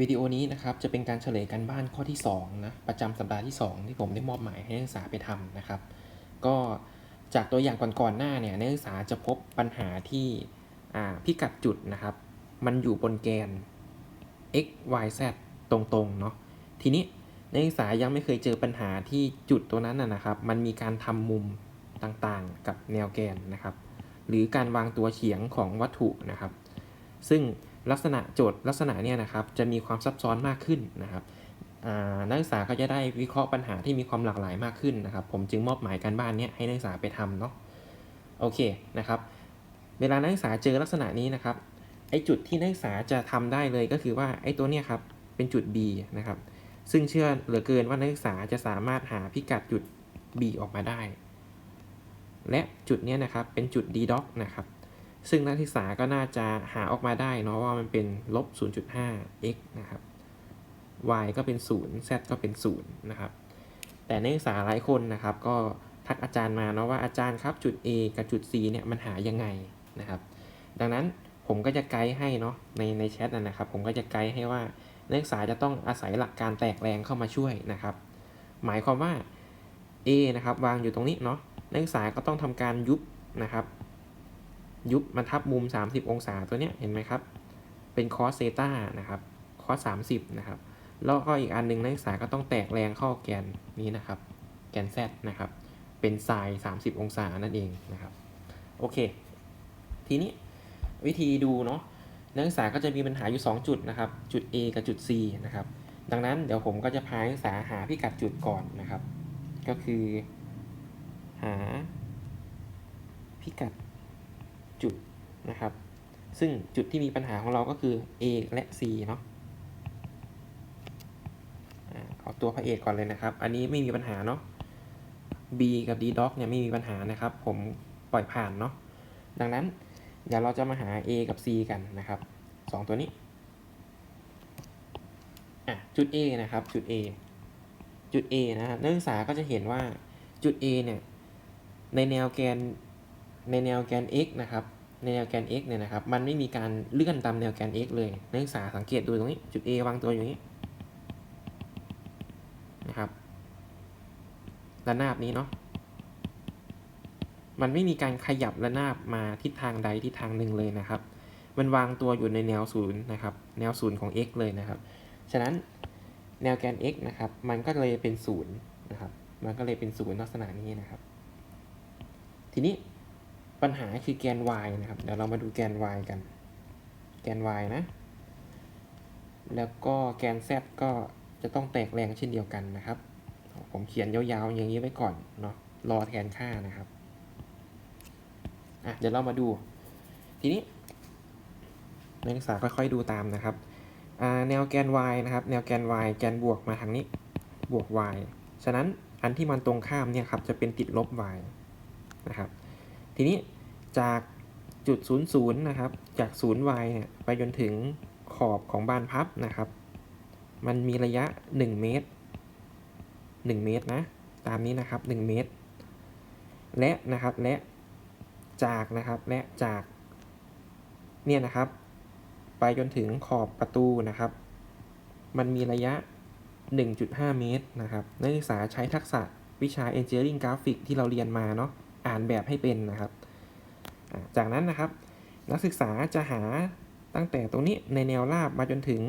วิดีโอนี้นะครับจะเป็นการเฉลยการบ้านข้อที่2นะประจำสัปดาห์ที่ 2 ที่ผมได้มอบหมายให้นักศึกษาไปทำนะครับ ก็จากตัวอย่างก่อนๆหน้าเนี่ยนักศึกษาจะพบปัญหาที่พิกัดจุดนะครับ มันอยู่บนแกน x y z ตรงๆเนาะทีนี้นักศึกษายังไม่เคยเจอปัญหาที่จุดตัวนั้นนะนะครับ มันมีการทำมุมต่างๆกับแนวแกนนะครับ หรือการวางตัวเฉียงของวัตถุนะครับ ซึ่ง ลักษณะโจทย์ลักษณะเนี่ยนะครับจะมีความซับซ้อนมากขึ้นนะครับนักศึกษาก็จะได้วิเคราะห์ปัญหาที่มีความหลากหลายมากขึ้นนะครับ ผมจึงมอบหมายการบ้านเนี้ยให้นักศึกษาไปทำเนาะโอเคนะครับ เวลานักศึกษาเจอลักษณะนี้นะครับไอจุดที่นักศึกษาจะทำได้เลยก็คือว่าไอตัวเนี้ยครับเป็นจุด B นะครับ ซึ่งเชื่อเหลือเกินว่านักศึกษาจะสามารถหาพิกัดจุด B ออกมาได้ และจุดนี้นะครับเป็นจุด D dot นะครับ ซึ่งนักศึกษาก็น่าจะหาออกมาได้เนาะว่ามันเป็นลบ 0.5 x นะครับ y ก็เป็น 0 z ก็เป็น 0 นะครับ แต่นักศึกษาหลายคนนะครับ ก็ทักอาจารย์มาเนาะว่าอาจารย์ครับจุด A กับจุด C เนี่ยมันหายังไงนะครับ ดังนั้นผมก็จะไกด์ให้เนาะในในแชทนะนะครับ ผมก็จะไกด์ให้ว่านักศึกษาจะต้องอาศัยหลักการแตกแรงเข้ามาช่วยนะครับ หมายความว่า A นะครับวางอยู่ตรงนี้เนาะนักศึกษาก็ต้องทำการยุบนะครับ ยุบมาทับมุม 30 องศาตัวเนี้ยเห็นไหมครับ เป็นคอสเซต้านะครับคอส30นะครับ แล้วก็อีกอันหนึงนักศึกษาก็ต้องแตกแรงเข้าแกนนี้นะครับ แกน Z นะครับ เป็นไซน์30 องศานั่นเองนะครับ โอเค ทีนี้วิธีดูเนาะนักศึกษาก็จะมีปัญหาอยู่ 2 จุดนะครับ จุด A กับจุด C นะครับ ดังนั้นเดี๋ยวผมก็จะพานักศึกษาหาพิกัดจุดก่อนนะครับ ก็คือ หาพิกัด นะครับ ซึ่งจุดที่มีปัญหาของเราก็คือ A และ C เนาะเอาตัวพระเอกก่อนเลยนะครับ อันนี้ไม่มีปัญหาเนาะ B กับ D dot เนี่ยไม่มีปัญหานะครับ ผมปล่อยผ่านเนาะ ดังนั้นเดี๋ยวเราจะมาหา A กับ C กันนะครับสองตัวนี้ อะ จุด A นะครับ จุด A จุด A นะครับนักศึกษาก็จะเห็นว่าจุด A เนี่ย ในแนวแกนในแนวแกน x นะครับ ในแนวแกน x เนี่ยนะครับ มันไม่มีการเลื่อนตามแนวแกน x เลยนักศึกษาสังเกตดูตรงนี้ จุด A วางตัวอยู่นี้นะครับระนาบนี้เนาะมันไม่มีการขยับระนาบมาทิศทางใดทิศทางหนึ่งเลยนะครับ มันวางตัวอยู่ในแนวศูนย์นะครับ แนวศูนย์ของ x เลยนะครับ ฉะนั้นแนวแกน x นะครับ มันก็เลยเป็นศูนย์นะครับ มันก็เลยเป็นศูนย์ลักษณะนี้นะครับ ทีนี้ ปัญหาคือแกน y นะครับ เดี๋ยวเรามาดูแกน y กัน แกน y นะ แล้วก็แกน z ก็จะต้องแตกแรงเช่นเดียวกันนะครับ ผมเขียนยาวๆอย่างนี้ไว้ก่อนเนาะ รอแทนค่านะครับ อะ เดี๋ยวเรามาดู ทีนี้นักศึกษาค่อยๆดูตามนะครับแนวแกน y นะครับ แนวแกน y แกนบวกมาทางนี้ บวก y ฉะนั้นอันที่มันตรงข้ามเนี่ยครับจะเป็นติดลบ y นะครับ ทีนี้ จากจุด00นะครับ จาก 0y เนี่ยไปจนถึงขอบของบานพับนะครับ มันมีระยะ 1 เมตร 1 เมตรนะ ตามนี้นะครับ 1 เมตร และนะครับ และจากนะครับ และจาก เนี่ยนะครับ ไปจนถึงขอบประตูนะครับ มันมีระยะ 1.5 เมตรนะครับ นักศึกษาใช้ทักษะวิชา Engineering Graphic ที่เราเรียนมาเนาะ อ่านแบบให้เป็นนะครับ จากนั้นนะครับ นักศึกษาจะหาตั้งแต่ตรงนี้ในแนวราบมาจนถึง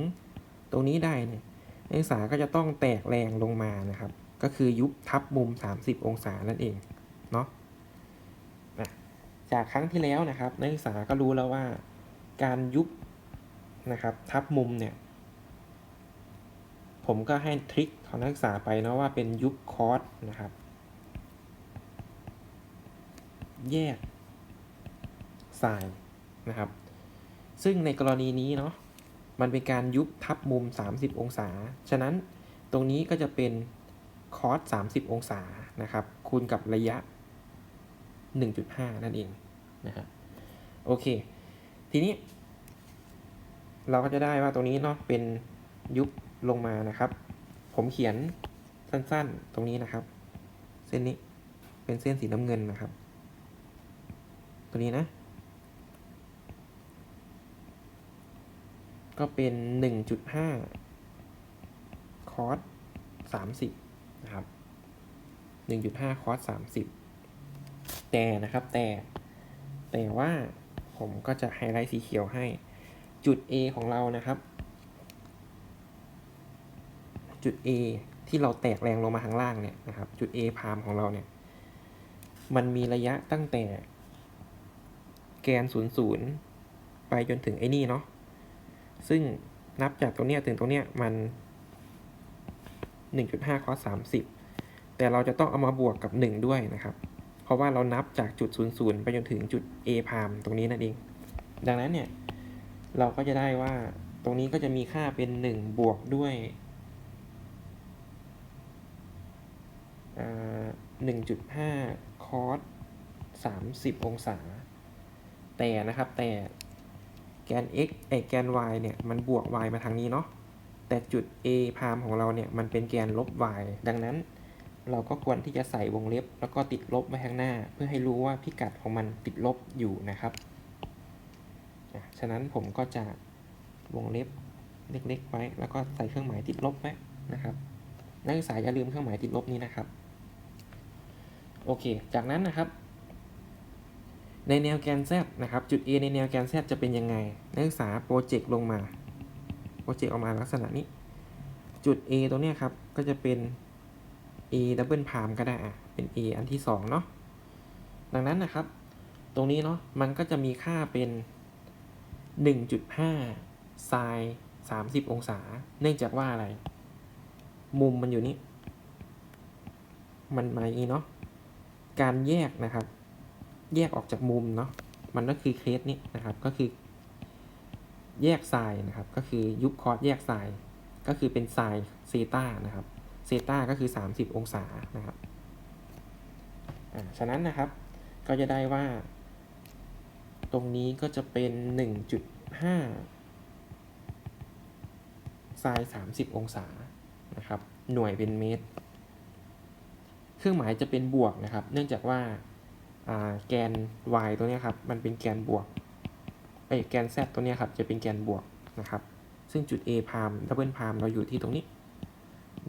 ตรงนี้ได้เนี่ยนักศึกษาก็จะต้องแตกแรงลงมานะครับ ก็คือยุบทับมุม 30 องศานั่นเองเนาะจากครั้งที่แล้วนะครับ นักศึกษาก็รู้แล้วว่าการยุบนะครับทับมุมเนี่ย ผมก็ให้ทริคของนักศึกษาไปนะว่าเป็นยุบคอร์สนะครับ แยก ไซน์นะครับ ซึ่งในกรณีนี้เนาะมันเป็นการยุบทับมุม 30 องศา ฉะนั้นตรงนี้ก็จะเป็นคอส30 องศานะครับ คูณกับระยะ 1.5 นั่นเองนะครับโอเค ทีนี้ เราก็จะได้ว่าตรงนี้เนาะเป็นยุบลงมานะครับ ผมเขียนสั้นๆ ตรงนี้นะครับ เส้นนี้เป็นเส้นสีน้ำเงินนะครับ ตัวนี้นะ ก็เป็นหนึ่งจุดห้าคอสสามสิบนะครับหนึ่งจุดห้าคอสสามสิบแต่นะครับแต่แต่ว่าผมก็จะไฮไลท์สีเขียวให้จุด A ของเรานะครับ จุด A ที่เราแตกแรงลงมาข้างล่างเนี่ยนะครับ จุด A พามของเราเนี่ย มันมีระยะตั้งแต่แกน 00 ไปจนถึงไอ้นี่เนาะ ซึ่งนับจากตรงเนี้ยถึงตรงเนี้ยมัน 1.5 คอส30 แต่เราจะต้องเอามาบวกกับ 1 ด้วยนะครับ เพราะว่าเรานับจากจุด 00 ไปจนถึงจุด A พามตรงนี้นั่นเอง ดังนั้นเนี่ย เราก็จะได้ว่าตรงนี้ก็จะมีค่าเป็น 1 บวกด้วยหนึ่งจุดห้าคอสสามสิบองศา แต่นะครับแต่ แกน x ไอแกน y เนี่ยมันบวก y มาทางนี้เนาะ แต่จุด a พามของเราเนี่ยมันเป็นแกนลบ y ดังนั้น เราก็ควรที่จะใส่วงเล็บ แล้วก็ติดลบไว้ข้างหน้า เพื่อให้รู้ว่าพิกัดของมันติดลบอยู่นะครับ ฉะนั้นผมก็จะวงเล็บเล็กๆไว้ แล้วก็ใส่เครื่องหมายติดลบไว้นะครับนักศึกษาอย่าลืมเครื่องหมายติดลบนี้นะครับ โอเค จากนั้นนะครับ ในแนวแกน z นะครับ จุด A ในแนวแกน z จะเป็นยังไง นักศึกษาโปรเจกต์ลงมา โปรเจกต์ออกมาลักษณะนี้ จุด A ตรงนี้ครับ ก็จะเป็น A double palm ก็ได้อะเป็น A อันที่2เนาะ ดังนั้นนะครับ ตรงนี้เนาะ มันก็จะมีค่าเป็น 1.5 sin 30 องศา เนื่องจากว่าอะไร มุมมันอยู่นี่ มันมาอย่างนี้เนาะ การแยกนะครับ แยกออกจากมุมเนาะมันก็คือเคสนี้นะครับก็คือ แยกไซน์นะครับ ก็คือยุบคอร์สแยกไซน์ก็คือเป็นไซน์เซตานะครับเซต้าก็คือ 30 องศานะครับอ่าฉะนั้นนะครับก็จะได้ว่า ตรงนี้ก็จะเป็น 1.5ไซน์30 องศานะครับ หน่วยเป็นเมตร เครื่องหมายจะเป็นบวกนะครับ เนื่องจากว่า แกน y ตัวนี้ครับมันเป็นแกนบวกไอ้แกน z ตัวนี้ครับจะเป็นแกนบวกนะครับ ซึ่งจุด a พามดับเบิลพามเราอยู่ที่ตรงนี้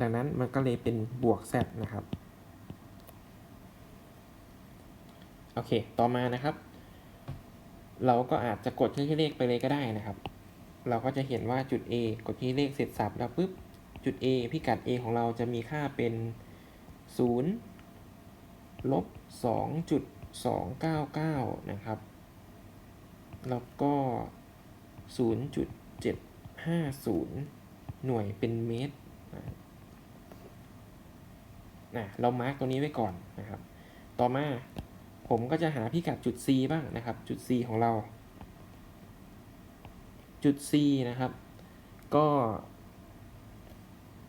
ดังนั้นมันก็เลยเป็นบวก z นะครับโอเค ต่อมานะครับ เราก็อาจจะกดที่เลขไปเลยก็ได้นะครับ เราก็จะเห็นว่าจุด a กดที่เลขเสร็จสับแล้วปุ๊บจุด a พิกัด a ของเราจะมีค่าเป็น 0ลบ2.299 นะครับ แล้วก็ 0.750 หน่วยเป็นเมตรนะเรามาร์กตัวนี้ไว้ก่อนนะครับ ต่อมาผมก็จะหาพิกัดจุด C บ้างนะครับ จุด C ของเรา จุด C นะครับ ก็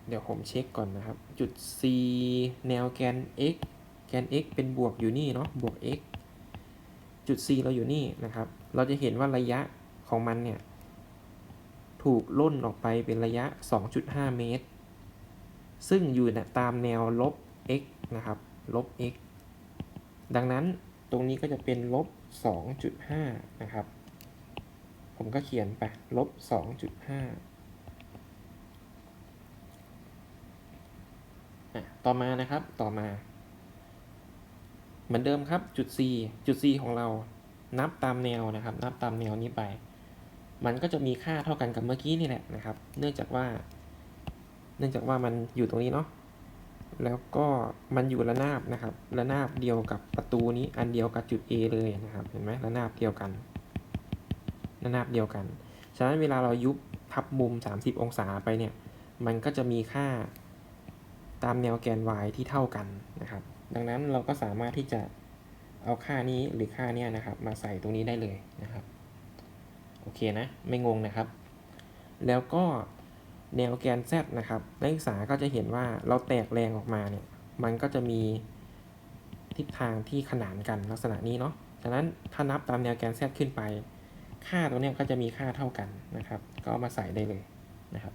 เดี๋ยวผมเช็คก่อนนะครับ จุด C แนวแกน x แกน x เป็นบวกอยู่นี่เนาะบวก x จุด c เราอยู่นี่นะครับ เราจะเห็นว่าระยะของมันเนี่ย ถูกล่นออกไปเป็นระยะ 2.5 เมตร ซึ่งอยู่ตามแนวลบ x นะครับ ลบ x ดังนั้นตรงนี้ก็จะเป็นลบ 2.5 นะครับ ผมก็เขียนไปลบ 2.5 ต่อมานะครับ ต่อมา เหมือนเดิมครับจุด C จุด C ของเรานับตามแนวนะครับ นับตามแนวนี้ไป มันก็จะมีค่าเท่ากันกับเมื่อกี้นี่แหละนะครับ เนื่องจากว่า เนื่องจากว่ามันอยู่ตรงนี้เนาะแล้วก็มันอยู่ระนาบนะครับ ระนาบเดียวกับประตูนี้อันเดียวกับจุด A เลยนะครับ เห็นไหมระนาบเดียวกัน ระนาบเดียวกัน ฉะนั้นเวลาเรายุบทับมุม 30 องศาไปเนี่ย มันก็จะมีค่าตามแนวแกน y ที่เท่ากันนะครับ ดังนั้นเราก็สามารถที่จะเอาค่านี้หรือค่านี้นะครับ มาใส่ตรงนี้ได้เลยนะครับ โอเคนะ ไม่งงนะครับ แล้วก็แนวแกน z นะครับ นักศึกษาก็จะเห็นว่าเราแตกแรงออกมาเนี่ย มันก็จะมีทิศทางที่ขนานกันลักษณะนี้เนาะดังนั้นถ้านับตามแนวแกน z ขึ้นไป ค่าตรงนี้ก็จะมีค่าเท่ากันนะครับ ก็มาใส่ได้เลยนะครับ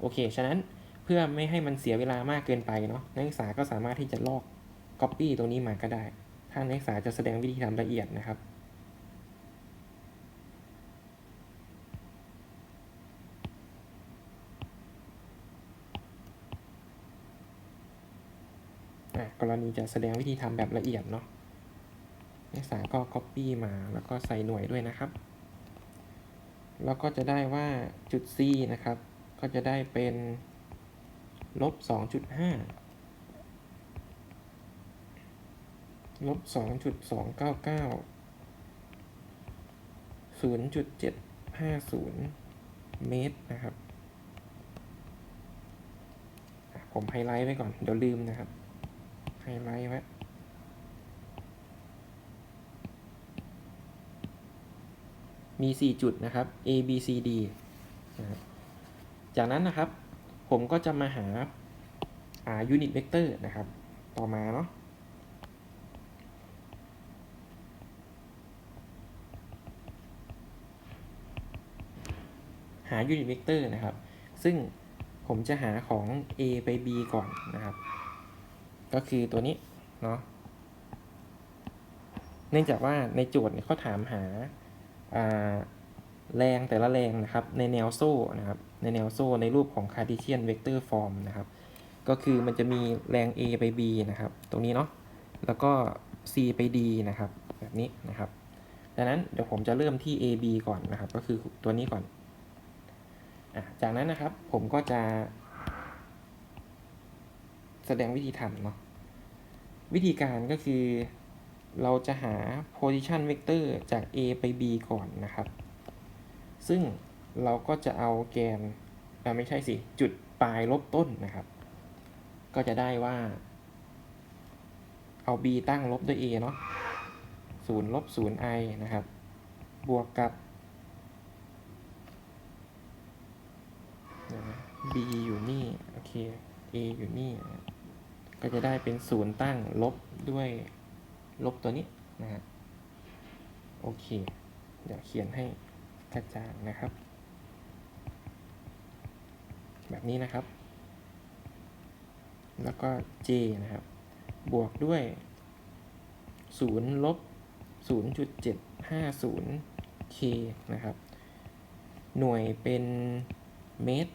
โอเค ฉะนั้น พื่อไม่ให้มันเสียเวลามากเกินไปเนาะนักศึกษาก็สามารถที่จะลอก Copy ตรงนี้มาก็ได้ ถ้านักศึกษาจะแสดงวิธีทำละเอียดนะครับ กรณีจะแสดงวิธีทำแบบละเอียดเนาะนักศึกษาก็ Copy มาแล้วก็ใส่หน่วยด้วยนะครับ แล้วก็จะได้ว่าจุด C นะครับ ก็จะได้เป็น ลบ2.5ลบ2.299 0.750เมตรนะครับ ผมไฮไลท์ไว้ก่อน เดี๋ยวลืมนะครับ ไฮไลท์ไว้มี 4 จุดนะครับ A B C D จากนั้นนะครับ ผมก็จะมาหาอ่า unit vector นะครับ ต่อมาเนาะหา unit vector นะครับ ซึ่งผมจะหาของ A ไป B ก่อนนะครับ ก็คือตัวนี้ เนาะ เนื่องจากว่าในโจทย์เนี่ยเขาถามหาอ่าแรงแต่ละแรงนะครับ ในแนวโซ่นะครับ ในแนวโซ่ในรูปของ Cartesian vector form นะครับ ก็คือมันจะมีแรง A ไป B นะครับ ตรงนี้เนาะ แล้วก็ C ไป D นะครับ แบบนี้นะครับ ดังนั้นเดี๋ยวผมจะเริ่มที่ AB ก่อนนะครับ ก็คือตัวนี้ก่อนอจากนั้นนะครับผมก็จะ แสดงวิธีทำเนาะ วิธีการก็คือเราจะหา position vector จาก A ไป B ก่อนนะครับ ซึ่ง เราก็จะเอาแกนอ่ไม่ใช่สิ จุดปลายลบต้นนะครับ ก็จะได้ว่า เอา B ตั้งลบด้วย A เนาะ0ลบ0 i นะครับ บวกกับ B อยู่นี่ โอเค A อยู่นี่ ก็จะได้เป็นศูนย์ตั้งลบด้วยลบตัวนี้นะฮะโอเค เดี๋ยวเขียนให้กระจ่างนะครับ แบบนี้นะครับ แล้วก็ J นะครับ บวกด้วย 0 ลบ 0.750 K นะครับ หน่วยเป็นเมตร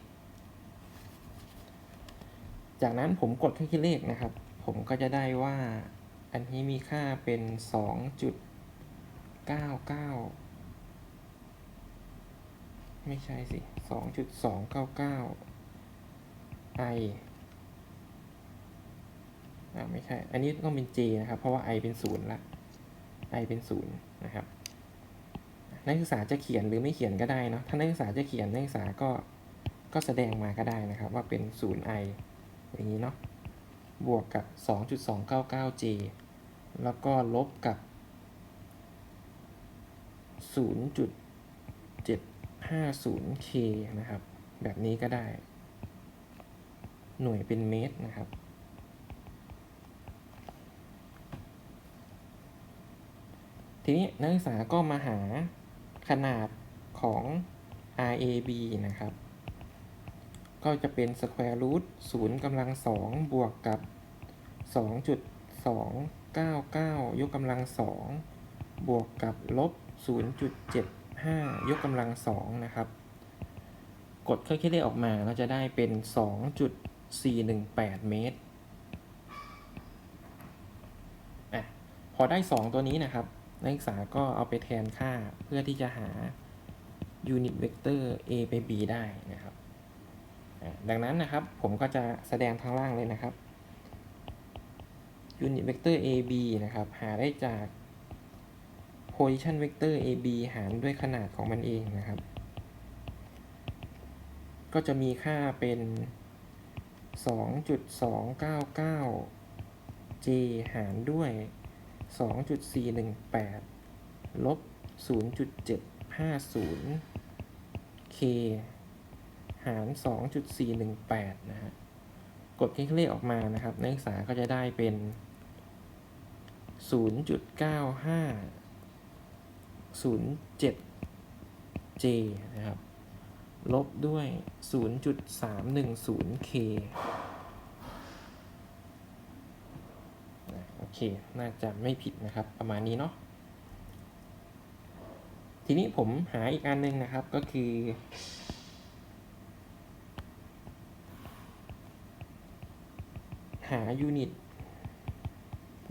จากนั้นผมกดเครื่องคิดเลขนะครับ ผมก็จะได้ว่าอันนี้มีค่าเป็น 2.99ไม่ใช่สิ 2.299 i อ่าไม่ใช่ อันนี้ต้องเป็น j นะครับ เพราะว่า i เป็นศูนย์ละ i เป็นศูนย์นะครับ นักศึกษาจะเขียนหรือไม่เขียนก็ได้เนาะ ถ้านักศึกษาจะเขียนนักศึกษาก็ก็แสดงมาก็ได้นะครับ ว่าเป็น 0i อย่างนี้เนาะ บวกกับ 2.299j แล้วก็ลบกับ 0.750k นะครับ แบบนี้ก็ได้ หน่วยเป็นเมตรนะครับ ทีนี้นักศึกษาก็มาหาขนาดของ RAB นะครับ ก็จะเป็น square root 0กำลัง2บวกกับ 2.299 ยกกำลัง 2 บวกกับลบ 0.75 ยกกำลัง2นะครับ กดเครื่องคิดเลขออกมาเราจะได้เป็น 418 เมตรอะพอได้ 2 ตัวนี้นะครับ นักศึกษาก็เอาไปแทนค่าเพื่อที่จะหา unit vector a ไป b ได้นะครับ ดังนั้นนะครับผมก็จะแสดงทางล่างเลยนะครับ unit vector ab นะครับ หาได้จาก position vector ab หารด้วยขนาดของมันเองนะครับ ก็จะมีค่าเป็น 2.299 j หารด้วย 2.418 ลบ 0.750 k หาร 2.418 นะฮะ กดคลิกเลขออกมานะครับ นักศึกษาก็จะได้เป็น 0.9507 j นะครับ ลบด้วย 0.310 k โอเค น่าจะไม่ผิดนะครับ ประมาณนี้เนาะ ทีนี้ผมหาอีกอันหนึงนะครับ ก็คือ หายูนิต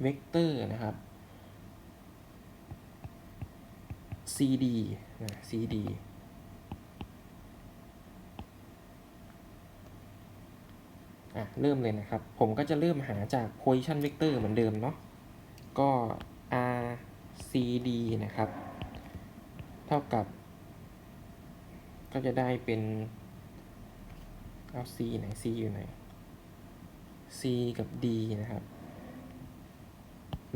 เวกเตอร์นะครับ cd นะ cd อะ เริ่มเลยนะครับ ผมก็จะเริ่มหาจาก position vector เหมือนเดิมเนาะ ก็ rcd นะครับ เท่ากับ ก็จะได้เป็น เอา c ไหน c อยู่ไหน c กับ d นะครับ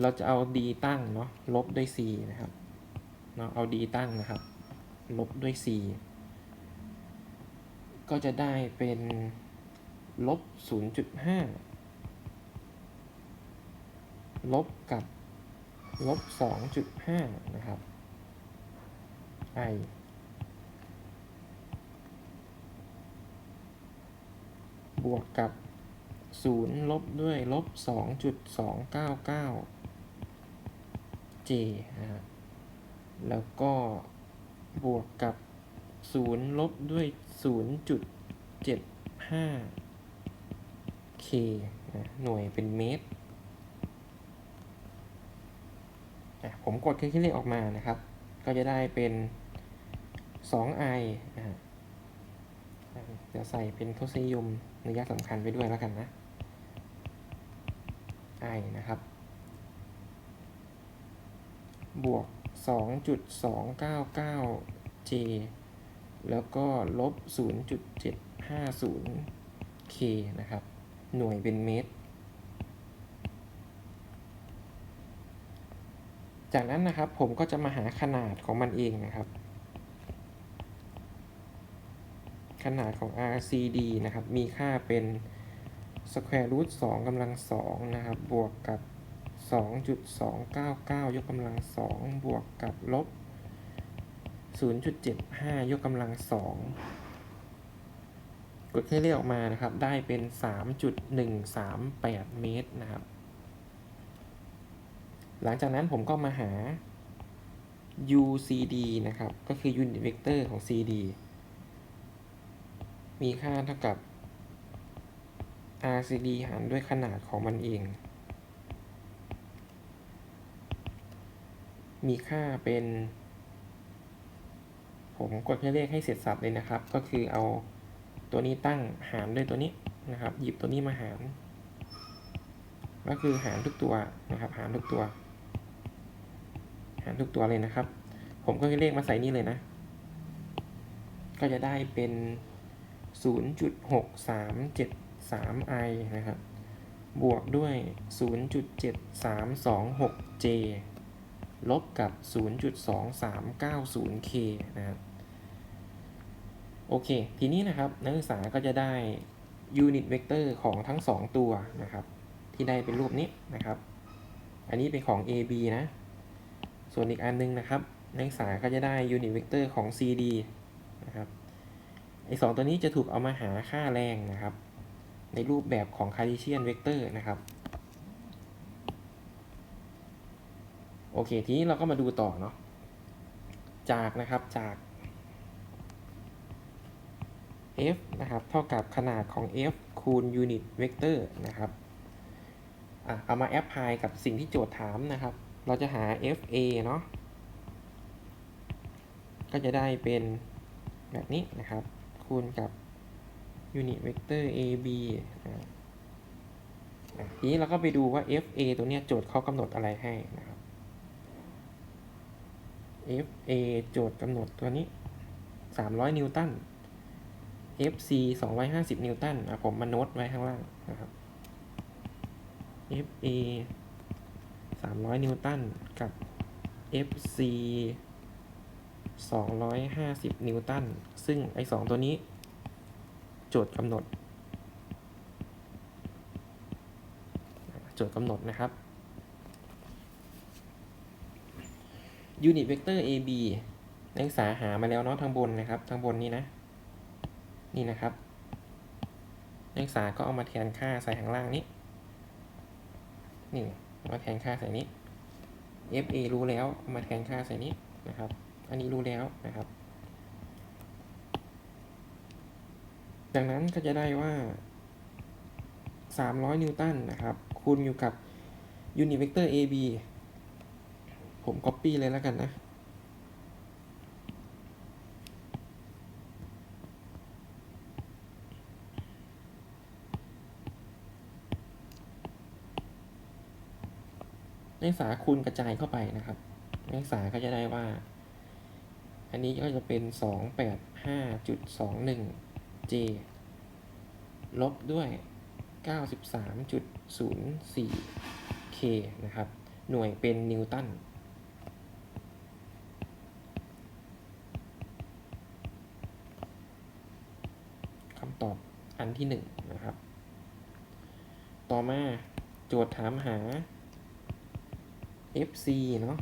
เราจะเอา d ตั้งเนาะ ลบด้วย c นะครับ เนาะ เอา d ตั้งนะครับ ลบด้วย c ก็จะได้เป็น ลบ 0.5 ลบกับ ลบ 2.5 นะครับ i บวกกับ 0 ลบด้วย ลบ 2.299 j นะครับแล้วก็บวกกับ 0 ลบด้วย 0.75 k นะหน่วยเป็นเมตรอะผมกดเครื่องคิดเลขออกมานะครับ ก็จะได้เป็น 2i นะฮะเดี๋ยวใส่เป็นทศนิยมระยสำคัญไปด้วยแล้วกันนะ i นะครับ บวก 2.299 j แล้วก็ลบ 0.750 k นะครับ หน่วยเป็นเมตร จากนั้นนะครับผมก็จะมาหาขนาดของมันเองนะครับ ขนาดของ RCD นะครับ มีค่าเป็น square root 2กำลัง2นะครับ บวกกับ 2.299 ยกกำลัง 2 บวกกับลบ 0.75 ยกกำลัง 2 กดเครื่องเลขออกมานะครับ ได้เป็น 3.138 เมตรนะครับ หลังจากนั้นผมก็มาหา UCD นะครับ ก็คือ unit vector ของ CD มีค่าเท่ากับ RCD หารด้วยขนาดของมันเอง มีค่าเป็น ผมกดเครื่องเลขให้เสร็จสับเลยนะครับ ก็คือเอา ตัวนี้ตั้งหารด้วยตัวนี้นะครับ หยิบตัวนี้มาหาร ก็คือหารทุกตัวนะครับ หารทุกตัว หารทุกตัวเลยนะครับ ผมก็เลขมาใส่นี่เลยนะ ก็จะได้เป็น 0.6373 i นะครับ บวกด้วย 0.7326 j ลบกับ 0.2390 k นะครับ โอเค ทีนี้นะครับนักศึกษาก็จะได้ยูนิตเวกเตอร์ของทั้ง 2 ตัวนะครับ ที่ได้เป็นรูปนี้นะครับ อันนี้เป็นของ AB นะ ส่วนอีกอันนึงนะครับ นักศึกษาก็จะได้ยูนิตเวกเตอร์ของ CD นะครับไอสองตัวนี้จะถูกเอามาหาค่าแรงนะครับ ในรูปแบบของ Cartesian vector นะครับโอเค ทีนี้เราก็มาดูต่อเนาะจากนะครับจาก f นะครับเท่ากับขนาดของ f คูณ unit vector นะครับอะเอามาแอปพลายกับสิ่งที่โจทย์ถามนะครับ เราจะหา fa เนาะก็จะได้เป็นแบบนี้นะครับ คูณกับ unit vector ab อะทีนี้เราก็ไปดูว่า fa ตัวเนี้ยโจทย์เขากำหนดอะไรให้นะครับ fa โจทย์กำหนดตัวนี้ 300 นิวตัน fc 250 นิวตันอะผมมาโน้ตไว้ข้างล่างนะครับ fa 300 นิวตันกับ fc 250 นิวตัน ซึ่งไอ้สองตัวนี้ โจทย์กำหนด โจทย์กำหนดนะครับยูนิตเวกเตอร์ AB นักศึกษาหามาแล้วเนาะทางบนนะครับ ทางบนนี้นะ นี่นะครับนักศึกษาก็เอามาแทนค่าใส่ข้างล่างนี้นี่มาแทนค่าใส่นี้ FA รู้แล้วเอามาแทนค่าใส่นี้นะครับ อันนี้รู้แล้วนะครับ ดังนั้นก็จะได้ว่า 300 นิวตันนะครับ คูณอยู่กับ unit vector ab ผม copy เลยแล้วกันนะ ศึกษาคูณกระจายเข้าไปนะครับ นักศึกษาก็จะได้ว่า อันนี้ก็จะเป็น 285.21 j ลบด้วย 93.04 k นะครับ หน่วยเป็นนิวตันคำตอบอันที่หนึ่งนะครับ ต่อมาโจทย์ถามหา FC เนาะ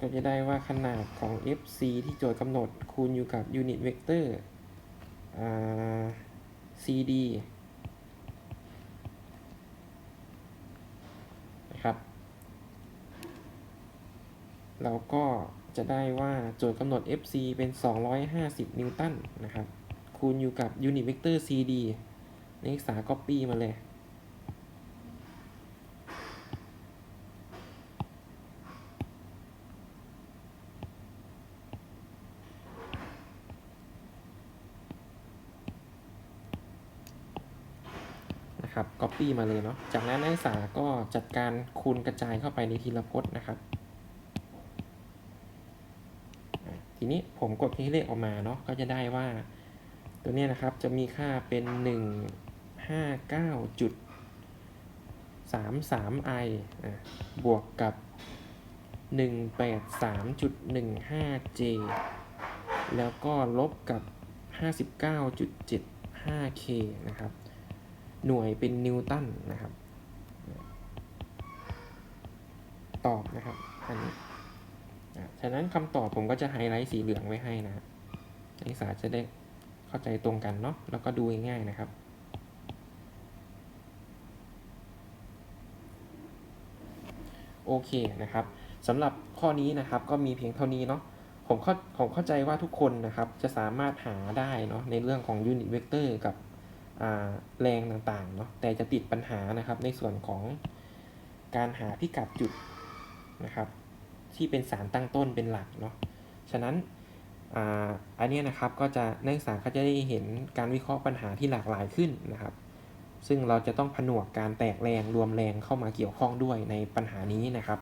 ก็จะได้ว่าขนาดของ FC ที่โจทย์กำหนดคูณอยู่กับ unit vector อ่า CD นะครับเราก็จะได้ว่าโจทย์กำหนด FC เป็น 250 นิวตันนะครับ คูณอยู่กับ unit vector CD นักศึกษา copy มาเลย นะครับ copy มาเลยเนาะ จากนั้นนักศึกษาก็จัดการคูณกระจายเข้าไปในทีละพจน์นะครับ ทีนี้ผมกดที่เลขออกมาเนาะ ก็จะได้ว่า ตัวนี้นะครับจะมีค่าเป็น 159จุด33 i บวกกับ 183.15 j แล้วก็ลบกับ 59.75 k นะครับ หน่วยเป็นนิวตันนะครับ ตอบนะครับอันนี้ฉะนั้นคำตอบผมก็จะไฮไลท์สีเหลืองไว้ให้นะนักศึกษาจะได้เข้าใจตรงกันเนาะแล้วก็ดูง่ายๆนะครับโอเคนะครับสำหรับข้อนี้นะครับก็มีเพียงเท่านี้เนาะผมเข้าผมเข้าใจว่าทุกคนนะครับจะสามารถหาได้เนาะในเรื่องของ unit vector กับ แรงต่างๆเนาะแต่จะติดปัญหานะครับในส่วนของการหาพิกัดจุดนะครับ ที่เป็นสารตั้งต้นเป็นหลักเนาะฉะนั้นอ,อันนี้นะครับก็จะนักศึกษาก็จะได้เห็นการวิเคราะห์ปัญหาที่หลากหลายขึ้นนะครับ ซึ่งเราจะต้องผนวกการแตกแรงรวมแรงเข้ามาเกี่ยวข้องด้วยในปัญหานี้นะครับ